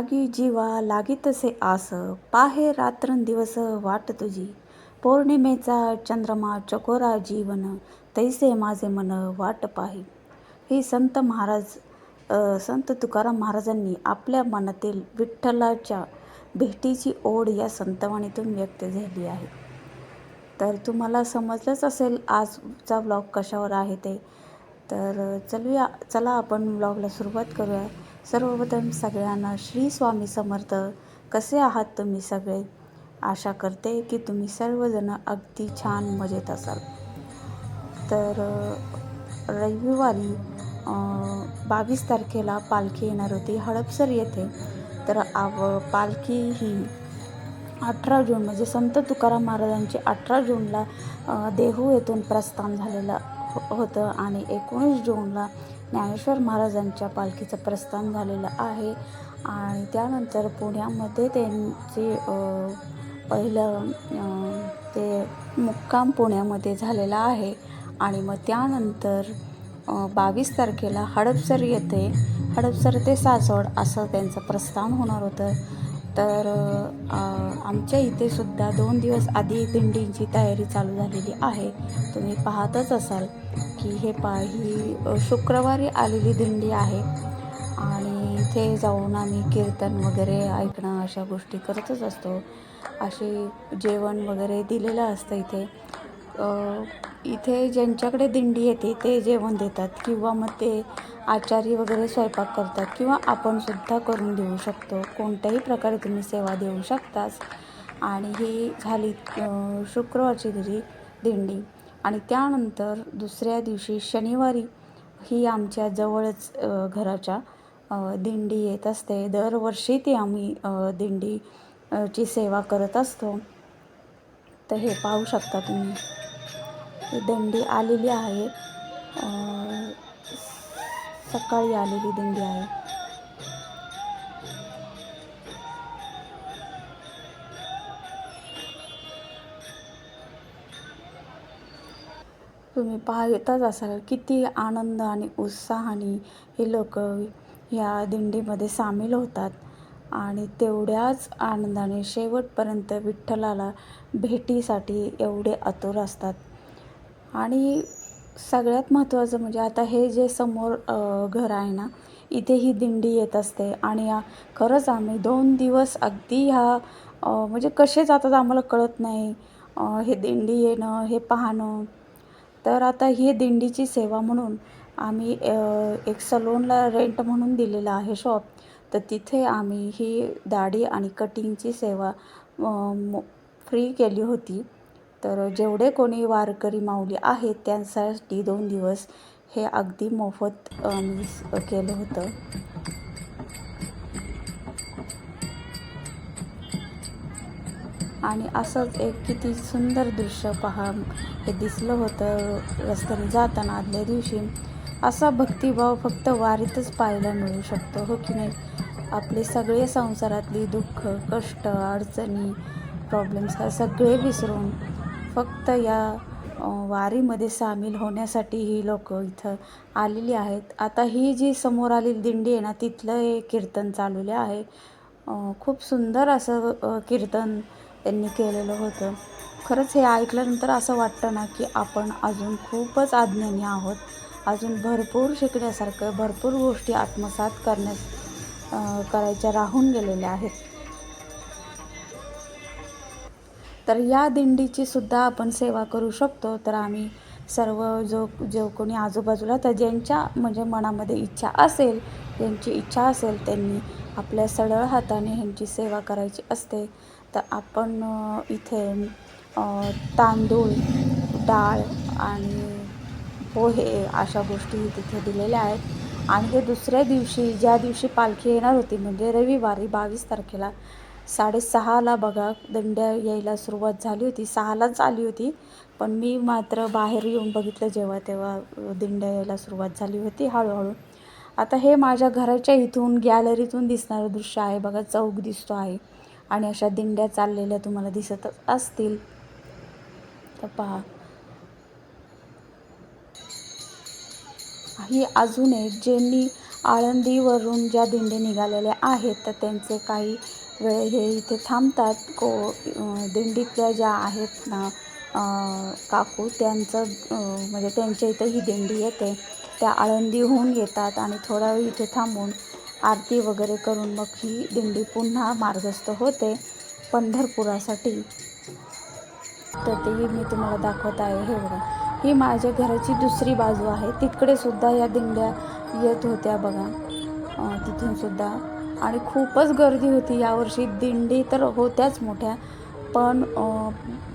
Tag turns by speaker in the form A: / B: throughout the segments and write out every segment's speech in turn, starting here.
A: लागी जीवा लागी तसे आस पाहे रात्रंदिवस वाट तुझी. पौर्णिमेचा चंद्रमा चकोरा जीवन तैसे माझे मन वाट पाही. ही संत महाराज संत तुकाराम महाराजांनी आपल्या मनातील विठ्ठलाच्या भेटीची ओढ या संतवाणीतून व्यक्त झाली आहे. तर तुम्हाला समजलंच असेल आजचा ब्लॉग कशावर आहे ते. तर चलूया चला आपण ब्लॉगला सुरुवात करूया. सर्वप्रथम सगळ्यांना श्री स्वामी समर्थ. कसे आहात तुम्ही सगळे? आशा करते की तुम्ही सर्वजण अगदी छान मजेत असाल. तर रविवारी बावीस तारखेला पालखी येणार होती हडपसर येथे. तर आव पालखी ही अठरा जून म्हणजे संत तुकाराम महाराजांचे अठरा जूनला देहू येथून प्रस्थान झालेलं हो, होतं आणि एकोणीस जूनला ज्ञानेश्वर महाराजांच्या पालखीचं प्रस्थान झालेलं आहे. आणि त्यानंतर पुण्यामध्ये त्यांचे पहिलं ते मुक्काम पुण्यामध्ये झालेला आहे. आणि मग त्यानंतर बावीस तारखेला हडपसर येथे हडपसर ते सासवड असं त्यांचं प्रस्थान होणार होतं. तर आमच्या इथे सुद्धा दोन दिवस आधी दिंडींची तयारी चालू झालेली आहे. तुम्ही पाहतच असाल की हे पा ही शुक्रवारी आलेली दिंडी आहे. आणि इथे जाऊन आम्ही कीर्तन वगैरे ऐकणं अशा गोष्टी करतच असतो. असे जेवण वगैरे दिलेलं असतं इथे. इथे ज्यांच्याकडे दिंडी येते ते जेवण देतात किंवा मग ते आचारी वगैरे स्वयंपाक करतात किंवा आपणसुद्धा करून देऊ शकतो. कोणत्याही प्रकारे तुम्ही सेवा देऊ शकताच आणि ही झाली शुक्रवारची दिली दिंडी. आणि त्यानंतर दुसऱ्या दिवशी शनिवारी ही आमच्या जवळच घराच्या दिंडी येत असते. दरवर्षी ती आम्ही दिंडीची सेवा करत असतो. तर हे पाहू शकता तुम्ही. ही दिंडी आलेली आहे. सकाळी आलेली दिंडी आहे. तुम्ही पाहतच असाल किती आनंद आणि उत्साहाने हे लोक या दिंडीमध्ये सामील होतात. आणि तेवढ्याच आनंदाने शेवटपर्यंत विठ्ठलाला भेटीसाठी एवढे आतुर असतात. आणि सगळ्यात महत्त्वाचं म्हणजे आता हे जे समोर घर आहे ना इथे ही दिंडी येत असते आणि खरंच आम्ही दोन दिवस अगदी ह्या म्हणजे कसे जातात आम्हाला कळत नाही. हे दिंडी येणं हे पाहणं. तर आता ही दिंडीची सेवा म्हणून आम्ही एक सलोनला रेंट म्हणून दिलेलं आहे शॉप तर तिथे आम्ही ही दाढी आणि कटिंगची सेवा फ्री केली होती. तर जेवढे कोणी वारकरी माऊली आहेत त्यांसाठी दोन दिवस हे अगदी मोफत आम्ही केलं होतं. आणि असंच एक किती सुंदर दृश्य पहा हे दिसलं होतं रस्त्याने जाताना आदल्या दिवशी. असा भक्तिभाव फक्त वारीतच पाहायला मिळू शकतो हो की नाही? आपले सगळे संसारातली दुःख कष्ट अडचणी प्रॉब्लेम्स हे सगळे विसरून फक्त या वारीमध्ये सामील होण्यासाठी ही लोक इथं आलेली आहेत. आता ही जी समोर आलेली दिंडी आहे ना तिथलं हे कीर्तन चालवले आहे. खूप सुंदर असं कीर्तन त्यांनी केलेलं होतं. खरंच हे ऐकल्यानंतर असं वाटतं ना की आपण अजून खूपच अज्ञानी आहोत. अजून भरपूर शिकण्यासारखं भरपूर गोष्टी आत्मसात करण्यास करायच्या राहून गेलेल्या आहेत. तर या दिंडीची सुद्धा आपण सेवा करू शकतो. तर आम्ही सर्व जो जो कोणी आजूबाजूला तर ज्यांच्या म्हणजे मनामध्ये इच्छा असेल ज्यांची इच्छा असेल त्यांनी आपल्या सरळ हाताने ह्यांची सेवा करायची असते. तर आपण इथे तांदूळ डाळ आणि पोहे अशा गोष्टी तिथे दिलेल्या आहेत. आणि हे दुसऱ्या दिवशी ज्या दिवशी पालखी येणार होती म्हणजे रविवारी बावीस तारखेला साडेसहाला बघा दिंड्या यायला सुरुवात झाली होती. सहालाच आली होती पण मी मात्र बाहेर येऊन बघितलं जेव्हा तेव्हा दिंड्या यायला सुरुवात झाली होती हळूहळू. आता हे माझ्या घराच्या इथून गॅलरीतून दिसणारं दृश्य आहे. बघा चौक दिसतो आहे आणि अशा दिंड्या चाललेल्या तुम्हाला दिसत असतील. तर पहा. ही अजून एक ज्यांनी आळंदीवरून ज्या दिंडी निघालेल्या आहेत तर त्यांचे काही वेळ हे इथे थांबतात. को दिंडीतल्या ज्या आहेत ना काकू त्यांचं म्हणजे त्यांच्या इथं ही दिंडी येते. त्या आळंदीहून येतात आणि थोडा वेळ इथे थांबून आरती वगैरे करून मग ही दिंडी पुन्हा मार्गस्थ होते पंढरपुरासाठी. तर तेही मी तुम्हाला दाखवत आहे हे बघा. ही माझ्या घराची दुसरी बाजू आहे. तिकडे सुद्धा या दिंड्या येत होत्या बघा. तिथून सुद्धा. आणि खूपच गर्दी होती. यावर्षी दिंडी तर होत्याच मोठ्या. पण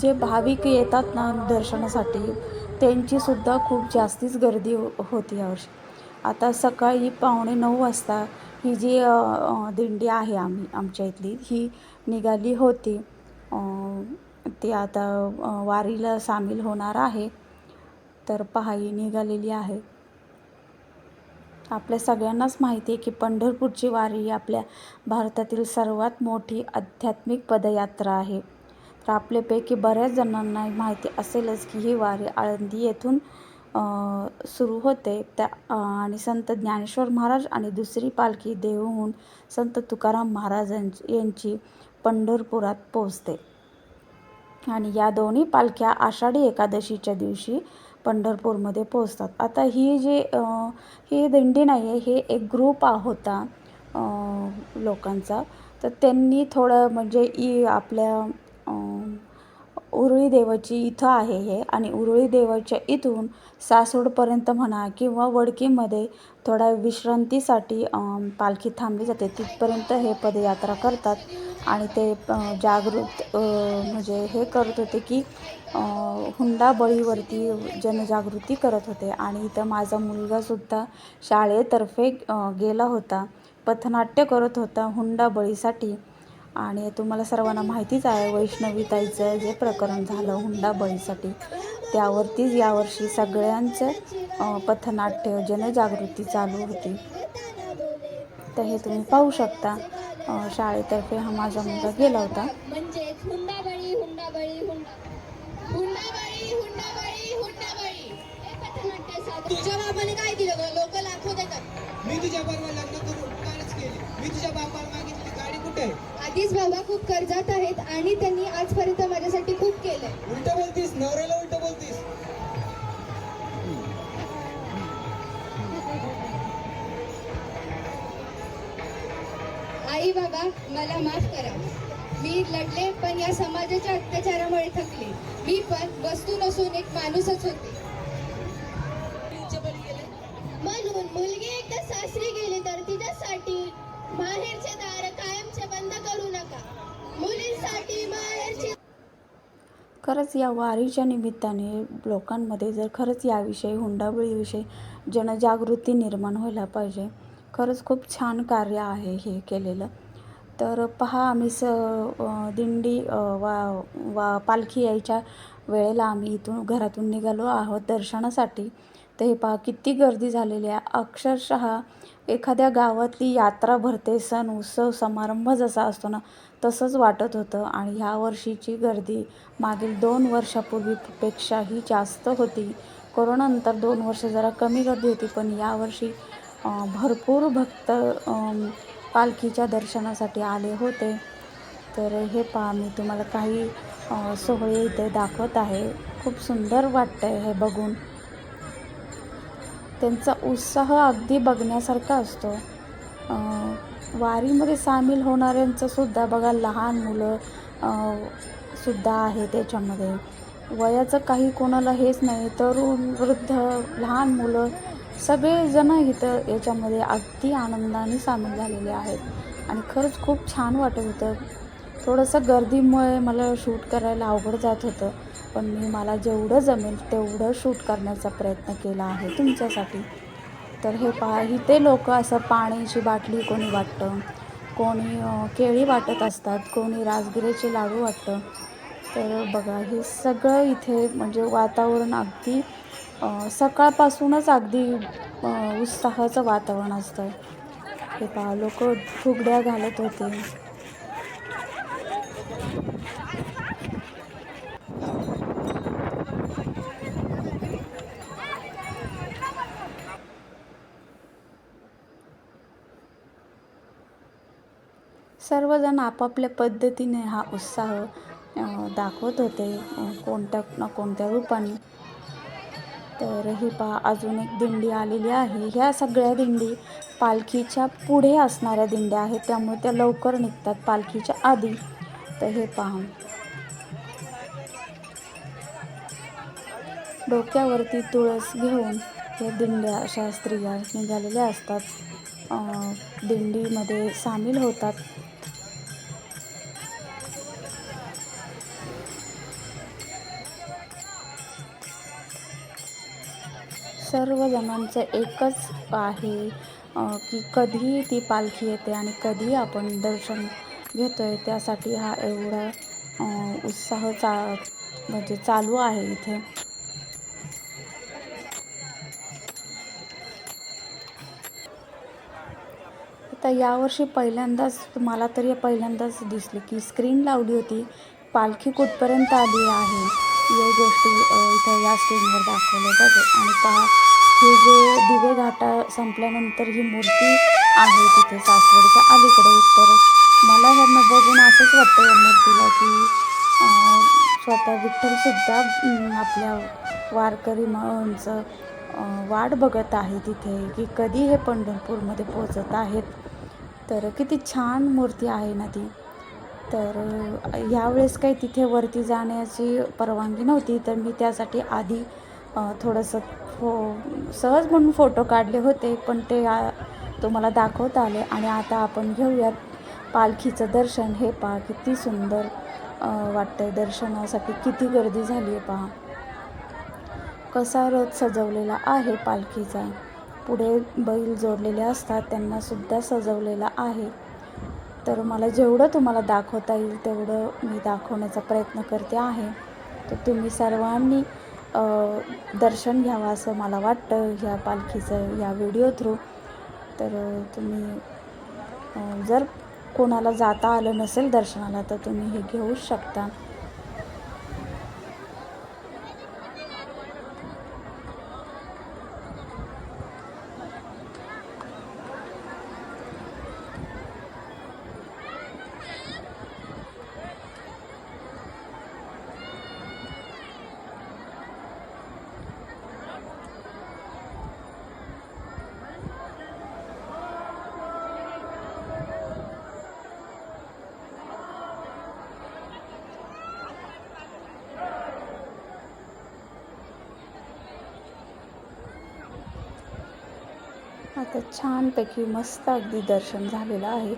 A: जे भाविक येतात ना दर्शनासाठी त्यांचीसुद्धा खूप जास्तीच गर्दी हो- होती यावर्षी. आता सकाळी पावणे नऊ वाजता ही जी दिंडी आहे आम्ही आमच्या इथली ही निघाली होती. ती आता वारीला सामील होणार आहे. तर पहाई निघालेली आहे. आपल्या सगळ्यांनाच माहिती आहे की पंढरपूरची वारी ही आपल्या भारतातील सर्वात मोठी आध्यात्मिक पदयात्रा आहे. तर आपल्यापैकी बऱ्याच जणांना माहिती असेलच की ही वारी आळंदी येथून सुरू होते. त्या आणि संत ज्ञानेश्वर महाराज आणि दुसरी पालखी देहूहून संत तुकाराम महाराज यांची पंढरपुरात पोहोचते. आणि या दोन्ही पालख्या आषाढी एकादशीच्या दिवशी पंढरपूरमध्ये पोहोचतात. आता ही जी ही दिंडी नाही आहे हे एक ग्रुप होता लोकांचा. तर त्यांनी थोडं म्हणजे ई आपल्या उरुळी देवाची इथं आहे हे. आणि उरुळी देवाच्या इथून सासवडपर्यंत म्हणा किंवा वडकीमध्ये थोडा विश्रांतीसाठी पालखी थांबली जाते. तिथपर्यंत हे पदयात्रा करतात आणि ते जागृत म्हणजे हे करत होते की हुंडा हुंडाबळीवरती जनजागृती करत होते. आणि इथं माझा मुलगासुद्धा शाळेतर्फे गेला होता. पथनाट्य करत होता हुंडाबळीसाठी आणि तुम्हाला सर्वांना माहितीच आहे वैष्णवीताईचं जे प्रकरण झालं हुंडाबळीसाठी त्यावरतीच यावर्षी सगळ्यांचं पथनाट्य जनजागृती चालू होती. तर हे तुम्ही पाहू शकता शाळेतर्फे हा माझा मुलगा गेला होता.
B: हे
C: तुझ्या बाबाने काय दिलं लोक लाखो देतात.
D: मी तुझ्या बरोबर लग्न करून कालच केली. मी तुझ्या बापाला मागितली गाडी कुठे आहे?
B: आधीच बाबा खूप कर्जात आहेत आणि त्यांनी आजपर्यंत माझ्यासाठी खूप केलंय.
D: उलट बोलतीस? नवऱ्याला उलट
B: आई बाबा मला माफ करा. मी लढले पण या समाजाच्या अत्याचारामुळे थकले. मी पण वस्तू नसून एक माणूसच होते. म्हणून मुलगी एकदा सासरी गेली तर तिच्यासाठी माहेरचे दार कायमचे बंद करू नका. मुलींसाठी माहेरचे
A: खरंच या वारीच्या निमित्ताने लोकांमध्ये जर खरंच याविषयी हुंडाबळीविषयी जनजागृती निर्माण व्हायला पाहिजे खरंच खूप छान कार्य आहे हे केलेलं. तर पहा आम्ही स दिंडी वा वा पालखी यायच्या वेळेला आम्ही इथून घरातून निघालो आहोत दर्शनासाठी. तर हे पहा किती गर्दी झालेली आहे. अक्षरशः एखाद्या गावातली यात्रा भरते सण उत्सव समारंभ जसा असतो ना तसंच वाटत होतं. आणि ह्या वर्षीची गर्दी मागील दोन वर्षापूर्वीपेक्षाही जास्त होती. कोरोनानंतर दोन वर्ष जरा कमी गर्दी होती पण यावर्षी भरपूर भक्त पालखीच्या दर्शनासाठी आले होते. तर हे पहा मी तुम्हाला काही सोहळे इथे दाखवत आहे. खूप सुंदर वाटतं आहे हे बघून. त्यांचा उत्साह अगदी बघण्यासारखा असतो. वारीमध्ये सामील होणाऱ्यांचं सुद्धा बघा लहान मुलं सुद्धा आहे त्याच्यामध्ये. वयाचं काही कोणाला हेच नाही तरुण वृद्ध लहान मुलं सगळेजण इथं याच्यामध्ये अगदी आनंदाने सामील झालेले आहेत. आणि खरंच खूप छान वाटत होतं. थोडंसं गर्दीमुळे मला शूट करायला अवघड जात होतं. पण मी मला जेवढं जमेल तेवढं शूट करण्याचा प्रयत्न केला आहे तुमच्यासाठी. तर हे पहा इथे लोक असं पाण्याची बाटली कोणी वाटतं? कोणी केळी वाटत असतात कोणी राजगिरीचे लाडू वाटतं? तर बघा हे सगळं इथे म्हणजे वातावरण अगदी सकाळपासूनच अगदी उत्साहाचं वातावरण असतं हे पहा लोक फुगड्या घालत होते. सर्वजण आपापल्या पद्धतीने हा उत्साह दाखवत होते कोणत्या ना कोणत्या रूपाने. तर ही पहा अजून एक दिंडी आलेली आहे. ह्या सगळ्या दिंडी पालखीच्या पुढे असणाऱ्या दिंड्या आहेत. त्यामुळे त्या लवकर निघतात पालखीच्या आधी. तर हे पहा. डोक्यावरती तुळस घेऊन या दिंड्या अशा स्त्रिया निघालेल्या असतात. दिंडीमध्ये सामील होतात. सर्व जणांचं एकच आहे की कधी ती पालखी येते आणि कधी आपण दर्शन घेतो आहे त्यासाठी हा एवढा उत्साह चा म्हणजे चालू आहे इथे. आता यावर्षी पहिल्यांदाच मला तरी पहिल्यांदाच दिसली की स्क्रीन लावली होती. पालखी कुठपर्यंत आली आहे? या गोष्टी इथं या स्क्रीनवर दाखवल्या जाते आणि पहा हे जे दिवे घाटा संपल्यानंतर ही मूर्ती आहे तिथे सासवडच्या अलीकडे. तर मला ह्यांना बघून असंच वाटतं या मूर्तीला की स्वतः विठ्ठलसुद्धा आपल्या वारकरी माणसं वाट बघत आहे तिथे की कधी हे पंढरपूरमध्ये पोचत आहेत. तर किती छान मूर्ती आहे ना ती. तर यावेळेस काही तिथे वरती जाण्याची परवानगी नव्हती तर मी त्यासाठी आधी थोडंसं फो सहज म्हणून फोटो काढले होते पण ते तुम्हाला दाखवता आले आणि आता आपण घेऊयात पालखीचं दर्शन. हे पहा किती सुंदर वाटतंय. दर्शनासाठी किती गर्दी झाली आहे पहा. कसा रथ सजवलेला आहे पालखीचा. पुढे बैल जोडलेले असतात त्यांना सुद्धा सजवलेला आहे. तर मला जेवढं तुम्हाला दाखवता येईल तेवढं मी दाखवण्याचा प्रयत्न करते आहे. तर तुम्ही सर्वांनी दर्शन घ्यावं असं मला वाटतं ह्या पालखीचं या व्हिडिओ थ्रू तर तुम्ही जर कोणाला जाता आलं नसेल दर्शनाला तर तुम्ही हे घेऊ शकता. आता छानपैकी मस्त अगदी दर्शन झालेलं आहे.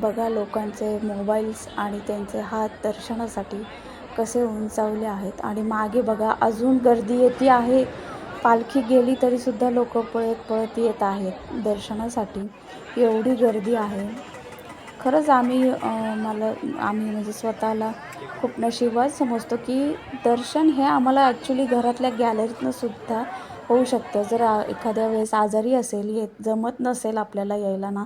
A: बघा लोकांचे मोबाईल्स आणि त्यांचे हात दर्शनासाठी कसे उंचावले आहेत. आणि मागे बघा अजून गर्दी येते आहे. पालखी गेली तरीसुद्धा लोक पळत पळत येत आहेत दर्शनासाठी. एवढी गर्दी आहे. खरंच आम्ही मला आम्ही म्हणजे स्वतःला खूप नशिबात समजतो की दर्शन हे आम्हाला ॲक्च्युली घरातल्या गॅलरीतनं सुद्धा होऊ शकतं. जर एखाद्या वेळेस आजारी असेल येत जमत नसेल आपल्याला यायला ना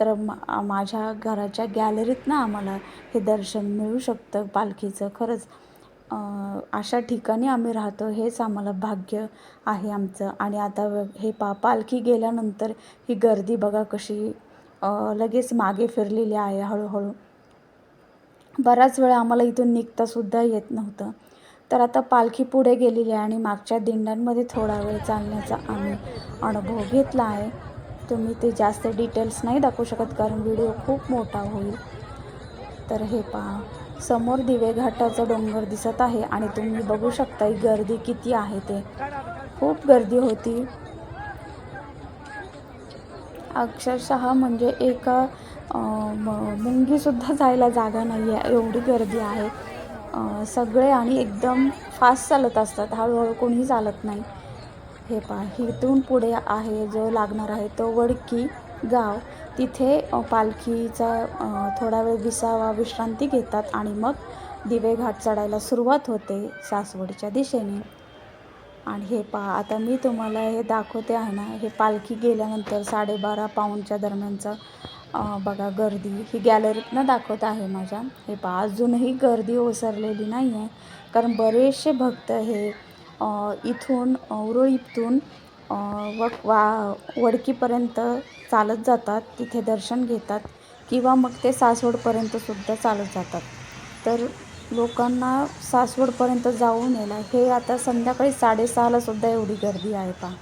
A: तर मा माझ्या घराच्या गॅलरीत ना आम्हाला हे दर्शन मिळू शकतं पालखीचं. खरंच अशा ठिकाणी आम्ही राहतो हेच आम्हाला भाग्य आहे आमचं. आणि आता हे पा पालखी गेल्यानंतर ही गर्दी बघा कशी लगेच मागे फिरलेली आहे हळूहळू. बराच वेळ आम्हाला इथून निघतासुद्धा येत नव्हतं. तर आता पालखी पुढे गेलेली आहे आणि मागच्या दिंड्यांमध्ये थोडा वेळ चालण्याचा आम्ही अनुभव घेतला आहे. तुम्ही ते जास्त डिटेल्स नाही दाखवू शकत कारण व्हिडिओ खूप मोठा होईल. तर हे पहा समोर दिवे घाटाचा डोंगर दिसत आहे आणि तुम्ही बघू शकता गर्दी किती आहे ते. खूप गर्दी होती. अक्षरशः म्हणजे एका मुंगीसुद्धा जायला जागा नाही आहे एवढी गर्दी आहे. सगळे आणि एकदम फास्ट चालत असतात. हळूहळू कोणीही चालत नाही. हे पहा इथून पुढे आहे जो लागणार आहे तो वडकी गाव. तिथे पालखीचा थोडा वेळ विसावा विश्रांती घेतात आणि मग दिवे घाट चढायला सुरुवात होते सासवडच्या दिशेने. आणि हे पहा आता मी तुम्हाला हे दाखवते आहे ना हे पालखी गेल्यानंतर साडेबारा पाऊनच्या दरम्यानचं बघा गर्दी ही गॅलरीतनं दाखवत आहे माझ्या. हे पहा अजूनही गर्दी ओसरलेली नाही आहे कारण बरेचसे भक्त हे इथून उरुळीतून व वा वडकीपर्यंत चालत जातात. तिथे दर्शन घेतात. किंवा मग ते सासवडपर्यंतसुद्धा चालत जातात. तर लोकांना सासवडपर्यंत जाऊन यायला हे आता संध्याकाळी साडेसहालासुद्धा एवढी गर्दी आहे पहा.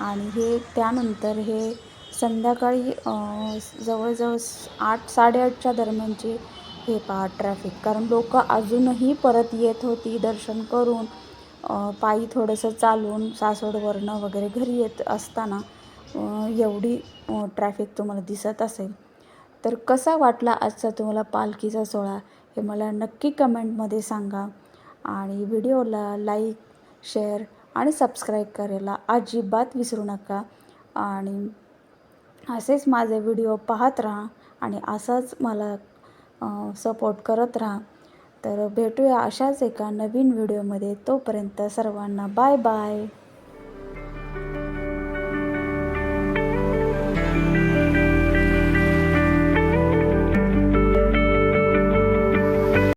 A: आणि हे त्यानंतर हे संध्याकाळी जवळजवळ आठ साडेआठच्या दरम्यानची हे पहा ट्रॅफिक कारण लोक अजूनही परत येत होती दर्शन करून पायी थोडंसं चालून सासवडवरनं वगैरे घरी येत असताना एवढी ट्रॅफिक तुम्हाला दिसत असेल. तर कसा वाटला आजचा तुम्हाला पालखीचा सोहळा? हे मला नक्की कमेंटमध्ये सांगा. आणि व्हिडिओला लाईक शेअर आणि सबस्क्राईब करायला अजिबात विसरू नका. आणि असेच माझे व्हिडिओ पाहत राहा आणि असाच मला सपोर्ट करत राहा. तर भेटूया अशाच एका नवीन व्हिडिओमध्ये. तोपर्यंत सर्वांना बाय बाय.